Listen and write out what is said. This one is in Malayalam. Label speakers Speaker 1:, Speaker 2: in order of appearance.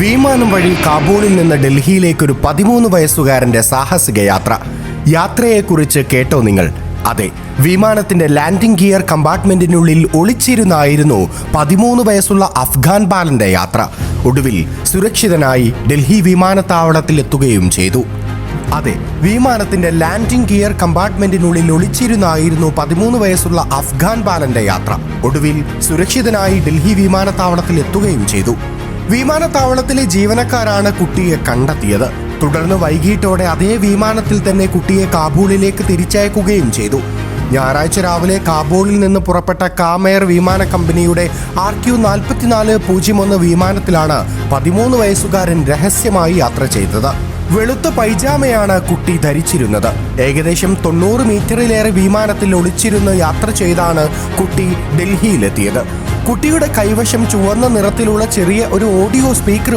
Speaker 1: വിമാനം വഴി കാബൂളിൽ നിന്ന് ഡൽഹിയിലേക്ക് ഒരു പതിമൂന്ന് വയസ്സുകാരന്റെ സാഹസിക യാത്ര യാത്രയെക്കുറിച്ച് കേട്ടോ നിങ്ങൾ. അതെ വിമാനത്തിന്റെ ലാൻഡിംഗ് ഗിയർ കമ്പാർട്ട്മെന്റിനുള്ളിൽ ഒളിച്ചിരുന്നായിരുന്നു പതിമൂന്ന് വയസ്സുള്ള അഫ്ഗാൻ ബാലന്റെ യാത്ര. ഒടുവിൽ സുരക്ഷിതനായി ഡൽഹി വിമാനത്താവളത്തിൽ എത്തുകയും ചെയ്തു. അതെ വിമാനത്തിന്റെ ലാൻഡിംഗ് ഗിയർ കമ്പാർട്ട്മെന്റിനുള്ളിൽ ഒളിച്ചിരുന്നായിരുന്നു പതിമൂന്ന് വയസ്സുള്ള അഫ്ഗാൻ ബാലന്റെ യാത്ര. ഒടുവിൽ സുരക്ഷിതനായി ഡൽഹി വിമാനത്താവളത്തിൽ എത്തുകയും ചെയ്തു. വിമാനത്താവളത്തിലെ ജീവനക്കാരാണ് കുട്ടിയെ കണ്ടെത്തിയത്. തുടർന്ന് വൈകിട്ടോടെ അതേ വിമാനത്തിൽ തന്നെ കുട്ടിയെ കാബൂളിലേക്ക് തിരിച്ചയക്കുകയും ചെയ്തു. ഞായറാഴ്ച രാവിലെ കാബൂളിൽ നിന്ന് പുറപ്പെട്ട കാമെയർ വിമാന കമ്പനിയുടെ ആർ ക്യു നാൽപ്പത്തിനാല് പൂജ്യം ഒന്ന് വിമാനത്തിലാണ് പതിമൂന്ന് വയസ്സുകാരൻ രഹസ്യമായി യാത്ര ചെയ്തത്. വെളുത്ത പൈജാമയാണ് കുട്ടി ധരിച്ചിരുന്നത്. ഏകദേശം തൊണ്ണൂറ് മീറ്ററിലേറെ വിമാനത്തിൽ ഒളിച്ചിരുന്ന് യാത്ര ചെയ്താണ് കുട്ടി ഡൽഹിയിലെത്തിയത്. കുട്ടിയുടെ കൈവശം ചുവന്ന നിറത്തിലുള്ള ചെറിയ ഒരു ഓഡിയോ സ്പീക്കറും